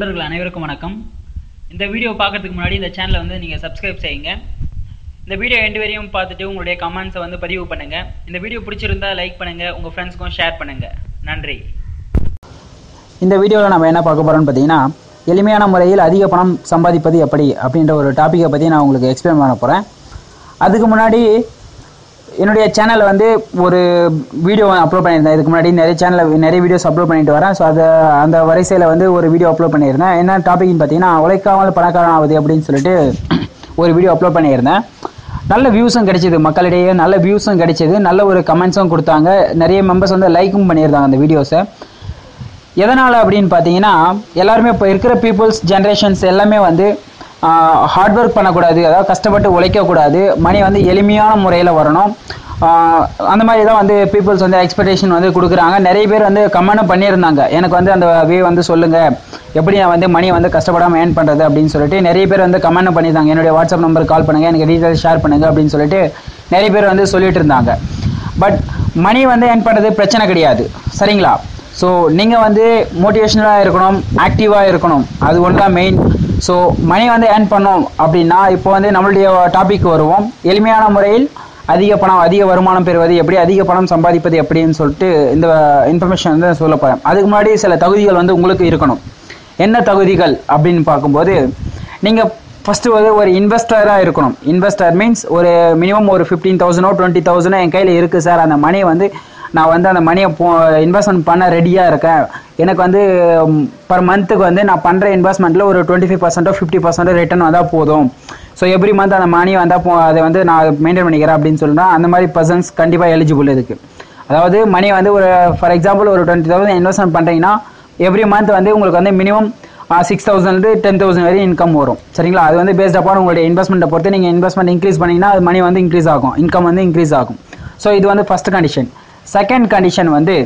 நண்பர்கள் அனைவருக்கும் வணக்கம். இந்த வீடியோ பார்க்கறதுக்கு முன்னாடி இந்த சேனலை வந்து நீங்கள் சப்ஸ்கிரைப் செய்யுங்க. இந்த வீடியோ எண்டு வரையும் பார்த்துட்டு உங்களுடைய கமெண்ட்ஸை வந்து பதிவு பண்ணுங்கள் இந்த வீடியோ பிடிச்சிருந்தா லைக் பண்ணுங்கள் உங்கள் ஃப்ரெண்ட்ஸ்க்கும் ஷேர் பண்ணுங்கள் நன்றி. இந்த வீடியோவில் நம்ம என்ன பார்க்க போகிறோம்னு பார்த்தீங்கன்னா எளிமையான முறையில் அதிக பணம் சம்பாதிப்பது எப்படி அப்படின்ற ஒரு டாப்பிக்கை பற்றி நான் உங்களுக்கு எக்ஸ்பிளைன் பண்ண போகிறேன் அதுக்கு முன்னாடி என்னுடைய சேனலில் வந்து ஒரு வீடியோ அப்லோட் பண்ணியிருந்தேன். இதுக்கு முன்னாடி நிறைய சேனலில் நிறைய வீடியோஸ் அப்லோட் பண்ணிட்டு வரேன். ஸோ அது அந்த வரிசையில் வந்து ஒரு வீடியோ அப்லோட் பண்ணியிருந்தேன். என்ன டாபிக்னு பார்த்தீங்கன்னா உழைக்காமல் பணக்காரன் ஆகுது அப்படின்னு சொல்லிட்டு ஒரு வீடியோ அப்லோட் பண்ணியிருந்தேன். நல்ல வியூஸும் கிடைச்சிது மக்களிடையே. நல்ல வியூஸும் கிடைச்சிது. நல்ல ஒரு கமெண்ட்ஸும் கொடுத்தாங்க. நிறைய மெம்பர்ஸ் வந்து லைக்கும் பண்ணியிருந்தாங்க அந்த வீடியோஸை எதனால் அப்படின்னு பார்த்தீங்கன்னா எல்லாருமே இப்போ இருக்கிற பீப்புள்ஸ் ஜென்ரேஷன்ஸ் எல்லாமே வந்து ஹார்ட் ஒர்க் பண்ணக்கூடாது அதாவது கஷ்டப்பட்டு உழைக்கக்கூடாது. மணி வந்து எளிமையான முறையில் வரணும். அந்த மாதிரி தான் வந்து பீப்புள்ஸ் வந்து எக்ஸ்பெக்டேஷன் வந்து கொடுக்குறாங்க. நிறைய பேர் வந்து கமெண்ட்டும் பண்ணியிருந்தாங்க. எனக்கு வந்து அந்த வே வந்து சொல்லுங்கள் எப்படி நான் வந்து மணி வந்து கஷ்டப்படாமல் ஏர்ன் பண்ணுறது அப்படின்னு சொல்லிட்டு நிறைய பேர் வந்து கமெண்ட் பண்ணியிருந்தாங்க. என்னுடைய வாட்ஸ்அப் நம்பர் கால் பண்ணுங்கள் எனக்கு டீட்டெயில் ஷேர் பண்ணுங்கள் அப்படின்னு சொல்லிட்டு நிறைய பேர் வந்து சொல்லிட்டு இருந்தாங்க. பட் மணி வந்து ஏர்ன் பண்ணுறது பிரச்சனை கிடையாது. சரிங்களா? ஸோ நீங்கள் வந்து மோட்டிவேஷனலாக இருக்கணும் ஆக்டிவாக இருக்கணும். அது ஒன்று தான் மெயின் ஸோ மணி வந்து ஏர்ன் பண்ணோம் அப்படின்னா இப்போ வந்து நம்மளுடைய டாபிக் வருவோம். எளிமையான முறையில் அதிக பணம் அதிக வருமானம் பெறுவது எப்படி அதிக பணம் சம்பாதிப்பது எப்படின்னு சொல்லிட்டு இந்த இன்ஃபர்மேஷன் வந்து சொல்ல போகிறேன் அதுக்கு முன்னாடி சில தகுதிகள் வந்து உங்களுக்கு இருக்கணும். என்ன தகுதிகள் அப்படின்னு பார்க்கும்போது நீங்கள் ஃபஸ்ட்டு வந்து ஒரு இன்வெஸ்டராக இருக்கணும். இன்வெஸ்டர் மீன்ஸ் ஒரு மினிமம் ஒரு ஃபிஃப்டீன் தௌசண்டோ டுவெண்ட்டி தௌசண்டோ என் கையில் இருக்குது சார் அந்த மணியை வந்து நான் வந்து அந்த மணியை போ இன்வெஸ்ட்மெண்ட் பண்ண ரெடியாக இருக்கேன். எனக்கு வந்து பர் மந்த்துக்கு வந்து நான் பண்ணுற இன்வெஸ்ட்மெண்ட்டில் ஒரு டுவெண்ட்டி ஃபைவ் பர்சன்ட்டோ ஃபிஃப்டி பர்சன்ட்டோ ரிட்டர்ன் வந்தால் போதும். ஸோ எவ்ரி மந்த் அந்த மணி வந்தால் போ அதை வந்து நான் மெயின்டைன் பண்ணிக்கிறேன் அப்படின்னு சொல்லிட்டு அந்த மாதிரி பர்சன்ஸ் கண்டிப்பாக எலிஜிபிள் இதுக்கு. அதாவது மணி வந்து ஒரு ஃபார் எக்ஸாம்பிள் ஒரு டுவெண்ட்டி தௌசண்ட் இன்வெஸ்ட்மெண்ட் பண்ணுறீங்கன்னா எவ்ரி மந்த் வந்து உங்களுக்கு வந்து மினிமம் சிக்ஸ் தௌசண்ட்லேருந்து டென் தௌசண்ட் வரையும் இன்கம் வரும். சரிங்களா? அது வந்து பேஸ்ட் அப்பான் உங்களுடைய இன்வெஸ்ட்மெண்ட்டை பொறுத்து நீங்கள் இன்வெஸ்ட்மெண்ட் இன்க்ரீஸ் பண்ணிங்கன்னா அது மணி வந்து இன்க்ரீஸ் ஆகும். இன்கம் வந்து இன்க்ரீஸ் ஆகும். ஸோ இது வந்து ஃபஸ்ட் கண்டிஷன் செகண்ட் கண்டிஷன் வந்து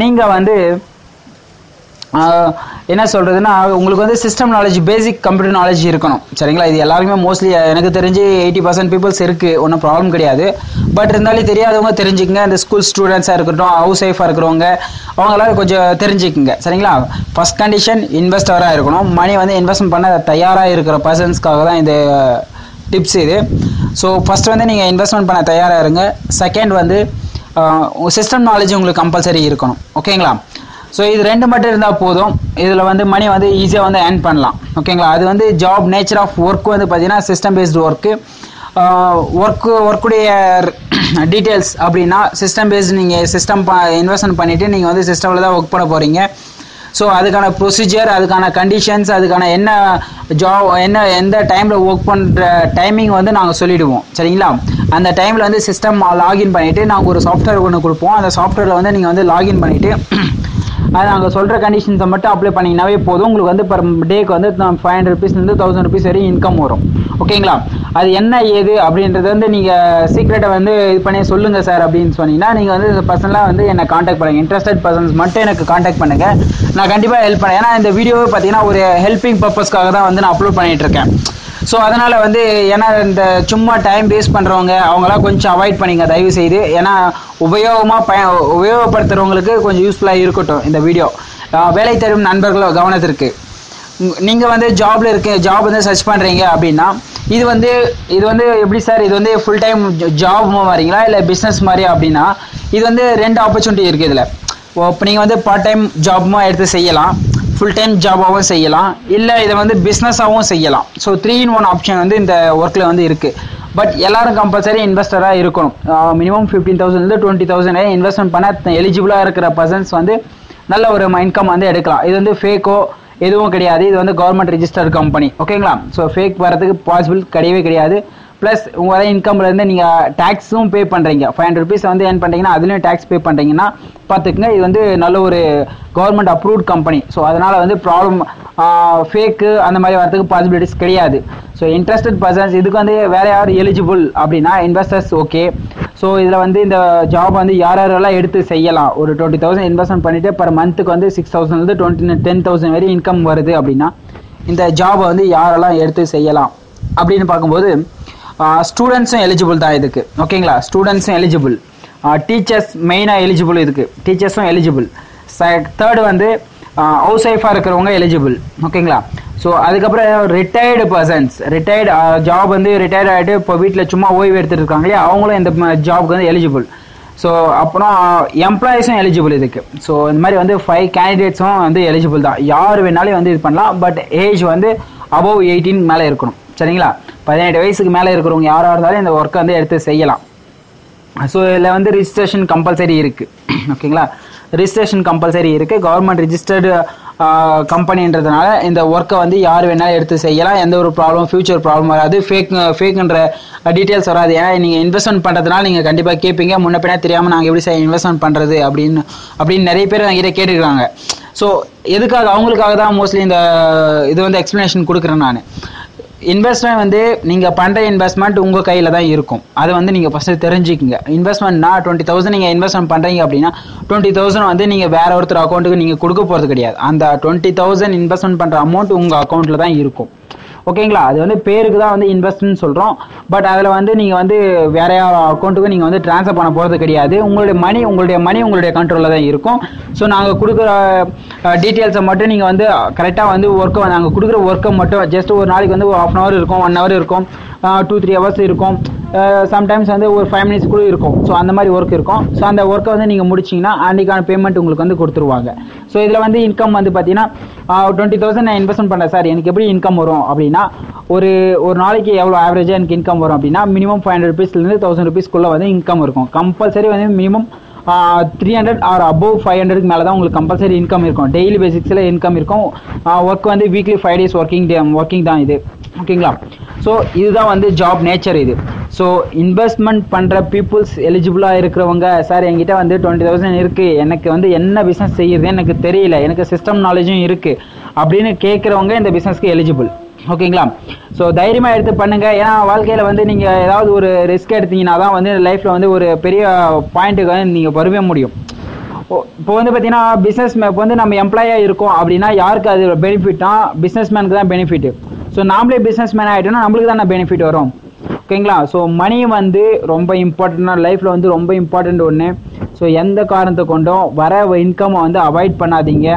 நீங்கள் வந்து என்ன சொல்கிறதுன்னா உங்களுக்கு வந்து system knowledge basic computer knowledge இருக்கணும். சரிங்களா? இது எல்லாருக்குமே மோஸ்ட்லி எனக்கு தெரிஞ்சு எயிட்டி பர்சன்ட் பீப்புள்ஸ் இருக்குது ஒன்றும் ப்ராப்ளம் கிடையாது. பட் இருந்தாலும் தெரியாதவங்க தெரிஞ்சுக்கங்க. இந்த ஸ்கூல் ஸ்டூடெண்ட்ஸாக இருக்கட்டும் ஹவுஸ் ஒய்ஃபாக இருக்கிறவங்க அவங்களாம் கொஞ்சம் தெரிஞ்சுக்குங்க. சரிங்களா? ஃபஸ்ட் கண்டிஷன் இன்வெஸ்டராக இருக்கணும். மணி வந்து இன்வெஸ்ட்மெண்ட் பண்ண தயாராக இருக்கிற பர்சன்ஸ்க்காக தான் இந்த டிப்ஸ் இது. ஸோ ஃபஸ்ட் வந்து நீங்கள் இன்வெஸ்ட்மெண்ட் பண்ண தயாராக இருங்க. செகண்ட் வந்து சிஸ்டம் நாலேஜ் உங்களுக்கு கம்பல்சரி இருக்கணும். ஓகேங்களா ஸோ இது ரெண்டு மட்டும் இருந்தால் போதும். இதில் வந்து மணி வந்து ஈஸியாக வந்து ஏர்ன் பண்ணலாம். ஓகேங்களா அது வந்து ஜாப் நேச்சர் ஆஃப் ஒர்க் வந்து பார்த்தீங்கன்னா சிஸ்டம் பேஸ்டு ஒர்க்கு ஒர்க்கு ஒர்க்குடைய டீட்டெயில்ஸ் அப்படின்னா சிஸ்டம் பேஸ்டு நீங்கள் சிஸ்டம் ப இன்வெஸ்ட்மெண்ட் பண்ணிவிட்டு நீங்கள் வந்து சிஸ்டமில் தான் ஒர்க் பண்ண போகிறீங்க ஸோ அதுக்கான ப்ரொசீஜர் அதுக்கான கண்டிஷன்ஸ் அதுக்கான என்ன ஜாப் என்ன எந்த டைமில் ஒர்க் பண்ணுற டைமிங் வந்து நாங்கள் சொல்லிவிடுவோம் சரிங்களா? அந்த டைமில் வந்து சிஸ்டம் லாகின் பண்ணிவிட்டு நாங்கள் ஒரு சாஃப்ட்வேர் ஒன்று கொடுப்போம். அந்த சாஃப்ட்வேரில் வந்து நீங்கள் வந்து லாகின் பண்ணிவிட்டு அது நாங்கள் சொல்கிற கண்டிஷன்ஸை மட்டும் அப்ளை பண்ணிங்கனாவே போதும். உங்களுக்கு வந்து பர் டேக்கு வந்து ஃபைவ் ஹண்ட்ரட் ருபீஸ்லேருந்து தௌசண்ட் ருபீஸ் வரையும் இன்கம் வரும். ஓகேங்களா அது என்ன ஏது அப்படின்றத வந்து நீங்கள் சீக்ரெட்டை வந்து இது பண்ணி சொல்லுங்கள் சார் அப்படின்னு சொன்னீங்கன்னா நீங்கள் வந்து பர்சனலாக வந்து என்னை காண்டாக்ட் பண்ணுங்கள் இன்ட்ரெஸ்டட் பர்சன்ஸ் மட்டும் எனக்கு காண்டாக்ட் பண்ணுங்கள் நான் கண்டிப்பாக ஹெல்ப் பண்ணேன் ஏன்னா இந்த வீடியோவை பார்த்தீங்கன்னா ஒரு ஹெல்பிங் பர்பஸ்க்காக தான் வந்து நான் அப்லோட் பண்ணிகிட்டு இருக்கேன். ஸோ அதனால் வந்து ஏன்னா இந்த சும்மா டைம் வேஸ்ட் பண்ணுறவங்க அவங்களாம் கொஞ்சம் அவாய்ட் பண்ணிங்க தயவு செய்து ஏன்னா உபயோகமாக பய உபயோகப்படுத்துகிறவங்களுக்கு கொஞ்சம் யூஸ்ஃபுல்லாக இருக்கட்டும் இந்த வீடியோ வேலை தரும் நண்பர்களோ கவனத்திற்கு. நீங்கள் வந்து ஜாபில் இருக்க ஜாப் வந்து சர்ச் பண்ணுறீங்க அப்படின்னா இது வந்து இது வந்து எப்படி சார் இது வந்து ஃபுல் டைம் ஜாப் வரீங்களா இல்லை பிஸ்னஸ் மாதிரி அப்படின்னா இது வந்து ரெண்டு ஆப்பர்ச்சுனிட்டி இருக்குது இதில். இப்போ நீங்கள் வந்து பார்ட் டைம் ஜாபும் எடுத்து செய்யலாம். ஃபுல் டைம் ஜாபாகவும் செய்யலாம். இல்லை இதை வந்து பிஸ்னஸாகவும் செய்யலாம். So three in one option வந்து இந்த ஒர்க்கில் வந்து இருக்குது பட் எல்லாரும் கம்பல்சரி இன்வெஸ்டராக இருக்கணும். மினிமம் ஃபிஃப்டீன் தௌசண்ட்லேருந்து டுவெண்ட்டி தௌசண்ட் இன்வெஸ்ட்மெண்ட் பண்ண எலிஜிபிளாக இருக்கிற பர்சன்ஸ் வந்து நல்ல ஒரு இன்கம் வந்து எடுக்கலாம். இது வந்து ஃபேக்கோ எதுவும் கிடையாது. இது வந்து கவர்மெண்ட் ரிஜிஸ்டர்ட் கம்பெனி ஓகேங்களா ஸோ ஃபேக் வரதுக்கு பாசிபிள் கிடையவே கிடையாது. ப்ளஸ் உங்களோட இன்கம்லேருந்து நீங்கள் டேக்ஸும் பே பண்ணுறீங்க ஃபைவ் ஹண்ட்ரட் ருபீஸ் வந்து ஏர்ன் பண்ணுறீங்கன்னா அதுலேயும் டேக்ஸ் பே பண்ணுறீங்கன்னா பார்த்துக்குங்க இது வந்து நல்ல ஒரு கவர்மெண்ட் அப்ரூவ்ட் கம்பெனி ஸோ அதனால் வந்து ப்ராப்ளம் ஃபேக்கு அந்த மாதிரி வரதுக்கு பாசிபிலிட்டிஸ் கிடையாது. ஸோ இன்ட்ரெஸ்டட் பர்சன்ஸ் இதுக்கு வந்து வேற யார் எலிஜிபிள் அப்படின்னா இன்வெஸ்டர்ஸ் ஓகே ஸோ இதில் வந்து இந்த ஜாப் வந்து யார் யாரெல்லாம் எடுத்து செய்யலாம்? ஒரு டுவெண்ட்டி தௌசண்ட் இன்வெஸ்ட்மெண்ட் பண்ணிவிட்டு பர் மந்த்துக்கு வந்து சிக்ஸ் தௌசண்ட்லேருந்து டுவெண்ட்டி டென் தௌசண்ட் வரை இன்கம் வருது அப்படின்னா இந்த ஜாபை வந்து யாரெல்லாம் எடுத்து செய்யலாம்? அப்படின்னு பார்க்கும்போது ஸ்டூடெண்ட்ஸும் எலிஜிபிள் தான் இதுக்கு. ஓகேங்களா ஸ்டூடெண்ட்ஸும் எலிஜிபிள் டீச்சர்ஸ் மெயினாக எலிஜிபிள் இதுக்கு. டீச்சர்ஸும் எலிஜிபிள் தேர்டு வந்து ஹவுஸ் ஒய்ஃபாக இருக்கிறவங்க எலிஜிபிள் ஓகேங்களா ஸோ அதுக்கப்புறம் ரிட்டையர்டு பர்சன்ஸ் ரிட்டையர்டு ஜாப் வந்து ரிட்டையர்ட் ஆகிட்டு இப்போ வீட்டில் சும்மா ஓய்வு எடுத்துட்டு இருக்காங்க இல்லையா? அவங்களும் இந்த ஜாப்க்கு வந்து எலிஜிபிள் ஸோ அப்புறம் எம்ப்ளாயிஸும் எலிஜிபிள் இதுக்கு. ஸோ இந்த மாதிரி வந்து ஃபைவ் கேண்டிடேட்ஸும் வந்து எலிஜிபிள் தான். யார் வேணாலும் வந்து இது பண்ணலாம். பட் ஏஜ் வந்து அபவ் எயிட்டீன் மேலே இருக்கணும். சரிங்களா? பதினெட்டு வயசுக்கு மேலே இருக்கிறவங்க யாராக இருந்தாலும் இந்த ஒர்க்கை வந்து எடுத்து செய்யலாம். ஸோ இதில் வந்து ரிஜிஸ்ட்ரேஷன் கம்பல்சரி இருக்குது ஓகேங்களா? ரிஜிஸ்ட்ரேஷன் கம்பல்சரி இருக்குது கவர்மெண்ட் ரிஜிஸ்டர்டு கம்பெனின்றதுனால இந்த ஒர்க்கை வந்து யார் வேணாலும் எடுத்து செய்யலாம். எந்த ஒரு ப்ராப்ளம் ஃபியூச்சர் ப்ராப்ளம் வராது. ஃபேக் ஃபேக்குன்ற டீட்டெயில்ஸ் வராது. ஏன்னா நீங்கள் இன்வெஸ்ட்மெண்ட் பண்ணுறதுனால நீங்கள் கண்டிப்பாக கேட்பீங்க முன்ன பின்னா தெரியாமல் நாங்கள் எப்படி செய்ய இன்வெஸ்ட்மெண்ட் பண்ணுறது அப்படின்னு அப்படின்னு நிறைய பேர் என்கிட்ட கேட்டுருக்காங்க. ஸோ எதுக்காக? அவங்களுக்காக தான் மோஸ்ட்லி இந்த இது வந்து எக்ஸ்ப்ளனேஷன் கொடுக்குறேன் நான். இன்வெஸ்ட்மெண்ட் வந்து நீங்கள் பண்ணுற இன்வெஸ்ட்மெண்ட் உங்கள் கையில் தான் இருக்கும். அதை வந்து நீங்கள் ஃபஸ்ட்டு தெரிஞ்சுக்கங்க. இன்வெஸ்ட்மெண்ட்னா டுவெண்ட்டி தௌசண்ட் நீங்கள் இன்வெஸ்ட்மெண்ட் பண்ணுறீங்க அப்படின்னா டுவெண்ட்டி தௌசண்ட் வந்து நீங்கள் வேறு ஒருத்தர் அக்கௌண்ட்டுக்கு நீங்கள் கொடுக்க போகிறது கிடையாது. அந்த டுவெண்ட்டி தௌசண்ட் இன்வெஸ்ட்மெண்ட் பண்ணுற அமௌண்ட் உங்கள் அக்கௌண்ட்டில் தான் இருக்கும். ஓகேங்களா அது வந்து பேருக்கு தான் வந்து இன்வெஸ்ட்னு சொல்கிறோம் பட் அதில் வந்து நீங்கள் வந்து வேற அக்கௌண்ட்டுக்கு நீங்கள் வந்து ட்ரான்ஸ்ஃபர் பண்ண போகிறது கிடையாது. உங்களுடைய மணி உங்களுடைய மணி உங்களுடைய கண்ட்ரோலில் தான் இருக்கும். ஸோ நாங்கள் கொடுக்குற டீட்டெயில்ஸை மட்டும் நீங்கள் வந்து கரெக்டாக வந்து ஒர்க்கை நாங்கள் கொடுக்குற ஒர்க்கை மட்டும் ஜஸ்ட் ஒரு நாளைக்கு வந்து ஒரு ஆஃப் அன் ஹவர் இருக்கும் ஒன் ஹவர் இருக்கும். டூ த்ரீ ஹவர்ஸ் இருக்கும். சம்டைம்ஸ் வந்து ஒரு ஃபைவ் மினிட்ஸ் கூட இருக்கும். ஸோ அந்த மாதிரி ஒர்க் இருக்கும். ஸோ அந்த ஒர்க்கை வந்து நீங்கள் முடிச்சிங்கன்னா அன்றைக்கான பேமெண்ட் உங்களுக்கு வந்து கொடுத்துருவாங்க. ஸோ இதில் வந்து இன்கம் வந்து பார்த்தீங்கன்னா டுவெண்ட்டி தௌசண்ட் நான் இன்வெஸ்ட்மெண்ட் பண்ணேன் சார் எனக்கு எப்படி இன்கம் வரும் அப்படின்னா ஒரு ஒரு நாளைக்கு எவ்வளோ ஆவரேஜாக எனக்கு இன்கம் வரும் அப்படின்னா மினிமம் ஃபைவ் ஹண்ட்ரட் ருபீஸ்லேருந்து தௌசண்ட் ருபீஸ்க்குள்ளே வந்து இன்கம் இருக்கும். கம்பல்சரி வந்து minimum three hundred or above five ஹண்ட்ரட்க்கு மேலே தான் உங்களுக்கு கம்பல்சரி இன்கம் இருக்கும். டெய்லி பேசிக்ஸில் இன்கம் இருக்கும். ஒர்க் வந்து weekly five days working day working தான் இது. ஓகேங்களா? ஸோ இதுதான் வந்து ஜாப் நேச்சர் இது. ஸோ இன்வெஸ்ட்மெண்ட் பண்ணுற பீப்புள்ஸ் எலிஜிபிளாக இருக்கிறவங்க சார் என்கிட்ட வந்து டுவெண்ட்டி தௌசண்ட் இருக்குது எனக்கு வந்து என்ன பிஸ்னஸ் செய்யுது எனக்கு தெரியல. எனக்கு சிஸ்டம் நாலேஜும் இருக்குது அப்படின்னு கேட்குறவங்க இந்த பிஸ்னஸ்க்கு எலிஜிபிள் ஓகேங்களா? ஸோ தைரியமாக எடுத்து பண்ணுங்க. ஏன்னா வாழ்க்கையில் வந்து நீங்கள் ஏதாவது ஒரு ரிஸ்க் எடுத்தீங்கன்னா தான் வந்து லைஃப்பில் வந்து ஒரு பெரிய பாயிண்ட்டுக்கு வந்து நீங்கள் வரவே முடியும். இப்போ வந்து பார்த்தீங்கன்னா பிஸ்னஸ் இப்போ வந்து நம்ம எம்ப்ளாயாக இருக்கோம் அப்படின்னா யாருக்கு அது பெனிஃபிட்னா பிஸ்னஸ் மேனுக்கு தான் பெனிஃபிட் ஸோ நாமளே பிஸ்னஸ் மேன் ஆகிட்டோம்னா நம்மளுக்கு தானே பெனிஃபிட் வரும். ஓகேங்களா? ஸோ மணி வந்து ரொம்ப இம்பார்ட்டண்ட்டாக லைஃப்பில் வந்து ரொம்ப இம்பார்ட்டண்ட் ஒன்று ஸோ எந்த காரணத்தை கொண்டும் வர இன்கம்மை வந்து அவாய்ட் பண்ணாதீங்க.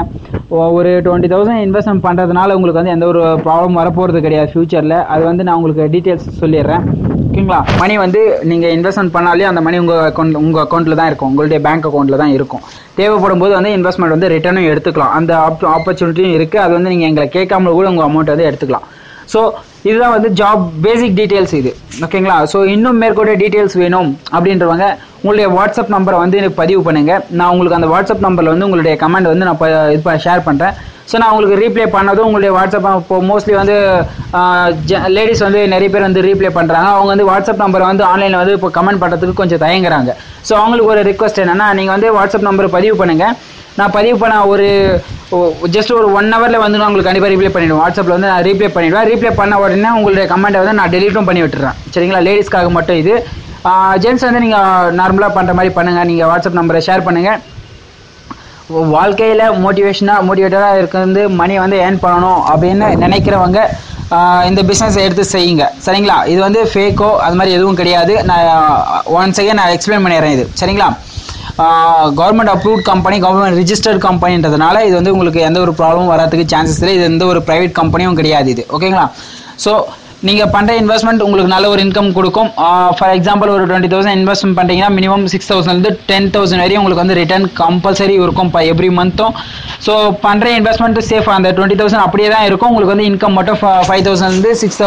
ஒரு டுவெண்ட்டி தௌசண்ட் இன்வெஸ்ட்மெண்ட் பண்ணுறதுனால உங்களுக்கு வந்து எந்த ஒரு ப்ராப்ளம் வரப்போகிறது கிடையாது ஃப்யூச்சரில் அது வந்து நான் உங்களுக்கு டீட்டெயில்ஸ் சொல்லிடுறேன். ஓகேங்களா? மணி வந்து நீங்கள் இன்வெஸ்ட்மெண்ட் பண்ணாலே அந்த மணி உங்கள் அக்கௌண்ட் உங்கள் அக்கௌண்ட்டில் தான் இருக்கும். உங்களுடைய பேங்க் அக்கௌண்ட்டில் தான் இருக்கும். தேவைப்படும் போது வந்து இன்வெஸ்ட்மெண்ட் வந்து ரிட்டர்னும் எடுத்துக்கலாம். அந்த ஆப் ஆப்பர்ச்சுனிட்டியும் இருக்குது அது வந்து நீங்கள் எங்களை கேட்காம கூட உங்கள் அமௌண்ட் வந்து எடுத்துக்கலாம். ஸோ இதுதான் வந்து ஜாப் பேசிக் டீட்டெயில்ஸ் இது. ஓகேங்களா ஸோ இன்னும் மேற்கொண்ட டீட்டெயில்ஸ் வேணும் அப்படின்றவங்க உங்களுடைய வாட்ஸ்அப் நம்பரை வந்து எனக்கு பதிவு பண்ணுங்கள் நான் உங்களுக்கு அந்த வாட்ஸ்அப் நம்பரில் வந்து உங்களுடைய கமெண்ட் வந்து நான் இது ஷேர் பண்ணுறேன் ஸோ நான் உங்களுக்கு ரீப்ளே பண்ணதும் உங்களுடைய வாட்ஸ்அப் இப்போ மோஸ்ட்லி வந்து லேடிஸ் வந்து நிறைய பேர் வந்து ரீப்ளே பண்ணுறாங்க அவங்க வந்து வாட்ஸ்அப் நம்பரை வந்து ஆன்லைனில் வந்து இப்போ கமெண்ட் பண்ணுறதுக்கு கொஞ்சம் தயங்குறாங்க. ஸோ அவங்களுக்கு ஒரு ரிக்வஸ்ட் என்னென்னா நீங்கள் வந்து வாட்ஸ்அப் நம்பரை பதிவு பண்ணுங்கள் நான் பதிவு பண்ண ஒரு ஜஸ்ட் ஒரு ஒன் ஹவரில் வந்து நான் உங்களுக்கு கண்டிப்பாக ரீப்ளே பண்ணிவிடுவேன் வாட்ஸ்அப்பில் வந்து நான் ரீப்ளே பண்ணிவிடுவேன் ரீப்ளே பண்ண உடனே உங்களுடைய கமெண்ட்டை வந்து நான் டெலிட்டும் பண்ணி விட்டுறேன். சரிங்களா? லேடிஸ்க்காக மட்டும் இது. ஜென்ட்ஸ் வந்து நீங்கள் நார்மலாக பண்ணுற மாதிரி பண்ணுங்கள் நீங்கள் வாட்ஸ்அப் நம்பரை ஷேர் பண்ணுங்கள் வாழ்க்கையில் மோட்டிவேஷனாக மோட்டிவேட்டடாக இருக்கிறது மணி வந்து ஏர்ன் பண்ணணும் அப்படின்னு நினைக்கிறவங்க இந்த பிஸ்னஸ் எடுத்து செய்யுங்க. சரிங்களா? இது வந்து ஃபேக்கோ அது மாதிரி எதுவும் கிடையாது. நான் ஒன்ஸ் அகேன் நான் எக்ஸ்பிளைன் பண்ணிடுறேன் இது. சரிங்களா? Government approved company government registered கம்பெனின்றதுனால இது வந்து உங்களுக்கு எந்த ஒரு ப்ராப்ளமும் வராதுக்கு சான்சஸ் இல்லை. இது எந்த ஒரு ப்ரைவேட் கம்பெனியும் கிடையாது இது. ஓகேங்களா ஸோ நீங்கள் பண்ணுற இன்வெஸ்ட்மெண்ட் உங்களுக்கு நல்ல ஒரு இன்கம் கொடுக்கும். ஃபார் எக்ஸாம்பிள் ஒரு டுவெண்ட்டி தௌசண்ட் இன்வெஸ்ட்மெண்ட் பண்ணிட்டீங்கன்னா மினிமம் சிக்ஸ் தௌசண்ட்லேருந்து டென் தௌசண்ட் வரையும் உங்களுக்கு வந்து ரிட்டர்ன் கம்பல்சரி இருக்கும் இப்போ எவ்ரி மந்த்தும் ஸோ பண்ணுற இன்வெஸ்ட்மெண்ட் சேஃப் அந்த டுவெண்ட்டி தௌசண்ட் அப்படியே தான் இருக்கும். உங்களுக்கு வந்து இன்கம் மட்டும் ஃபைவ் தௌசண்ட்லேருந்து six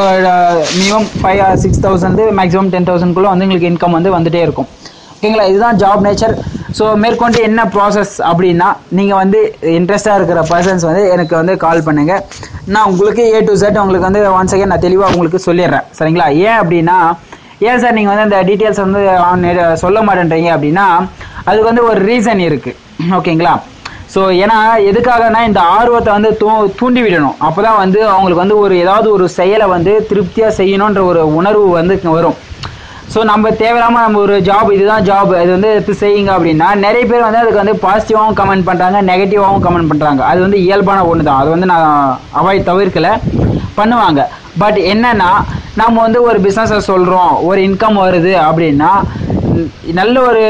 minimum five six thousand maximum ten தௌசண்ட்குள்ளே வந்து உங்களுக்கு இன்கம் வந்து வந்துகிட்டே இருக்கும். ஓகேங்களா? இதுதான் ஜாப் நேச்சர் ஸோ மேற்கொண்டு என்ன ப்ராசஸ் அப்படின்னா நீங்கள் வந்து இன்ட்ரெஸ்டாக இருக்கிற பர்சன்ஸ் வந்து எனக்கு வந்து கால் பண்ணுங்கள் நான் உங்களுக்கு ஏ டு செட் உங்களுக்கு வந்து ஒன் செகண்ட் நான் தெளிவாக உங்களுக்கு சொல்லிடுறேன். சரிங்களா? ஏன் அப்படின்னா ஏன் சார் நீங்கள் வந்து அந்த டீட்டெயில்ஸ் வந்து சொல்ல மாட்டேன்றீங்க அப்படின்னா அதுக்கு வந்து ஒரு ரீசன் இருக்குது ஓகேங்களா? ஸோ ஏன்னா எதுக்காகனா இந்த ஆர்வத்தை வந்து தூ தூண்டி விடணும். அப்போ தான் வந்து அவங்களுக்கு வந்து ஒரு ஏதாவது ஒரு செயலை வந்து திருப்தியாக செய்யணுன்ற ஒரு உணர்வு வந்து வரும். ஸோ நம்ம தேவையில்லாமல் நம்ம ஒரு ஜாப் இதுதான் ஜாப் இது வந்து செய்யுங்க அப்படின்னா நிறைய பேர் வந்து அதுக்கு வந்து பாசிட்டிவாகவும் கமெண்ட் பண்ணுறாங்க நெகட்டிவாகவும் கமெண்ட் பண்ணுறாங்க அது வந்து இயல்பான ஒன்று தான் அது வந்து நான் அவாய்ட் தவிர்க்கலை பண்ணுவாங்க. பட் என்னன்னா நம்ம வந்து ஒரு பிஸ்னஸை சொல்கிறோம் ஒரு இன்கம் வருது அப்படின்னா நல்ல ஒரு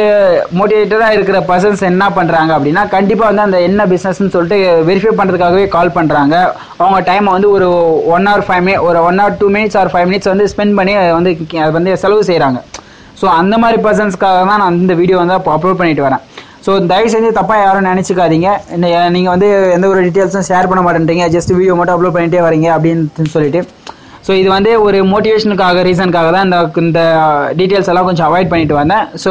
மோட்டிவேட்டராக இருக்கிற பர்சன்ஸ் என்ன பண்ணுறாங்க அப்படின்னா கண்டிப்பாக வந்து அந்த என்ன பிஸ்னஸ்ன்னு சொல்லிட்டு வெரிஃபை பண்ணுறதுக்காகவே கால் பண்ணுறாங்க அவங்க டைமை வந்து ஒரு ஒன் ஹவர் ஃபைவ் மினிட் ஒரு one hour two minutes or five minutes வந்து ஸ்பெண்ட் பண்ணி வந்து அது வந்து செலவு செய்கிறாங்க ஸோ அந்த மாதிரி பர்சன்ஸ்க்காக தான் நான் இந்த வீடியோ வந்து அப்போ அப்லோட் பண்ணிட்டு வரேன். ஸோ தயவு செஞ்சு தப்பாக யாரும் நினச்சிக்காதீங்க. நீங்கள் வந்து எந்த ஒரு டீட்டெயில்ஸும் ஷேர் பண்ண மாட்டேன்றீங்க. ஜஸ்ட் வீடியோ மட்டும் அப்லோட் பண்ணிகிட்டே வரீங்க அப்படின்னு சொல்லிட்டு. ஸோ இது வந்து ஒரு மோட்டிவேஷனுக்காக ரீசனுக்காக தான் இந்த இந்த டீட்டெயில்ஸ் எல்லாம் கொஞ்சம் அவாய்ட் பண்ணிட்டு வந்தேன். ஸோ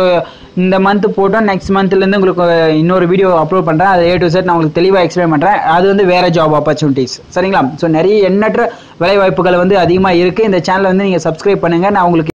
இந்த மந்த் போட்டோம். நெக்ஸ்ட் மந்த்லேருந்து உங்களுக்கு இன்னொரு வீடியோ அப்லோட் பண்ணுறேன் அது ஏ டு செட் நான் உங்களுக்கு தெளிவாக எக்ஸ்பிளைன் பண்ணுறேன் அது வந்து வேறு ஜாப் ஆப்பர்ச்சுனிட்டிஸ் சரிங்களா? ஸோ நிறைய எண்ணற்ற வேலை வாய்ப்புகள் வந்து அதிகமாக இருக்குது இந்த சேனலை வந்து நீங்கள் சப்ஸ்கிரைப் பண்ணுங்கள் நான் உங்களுக்கு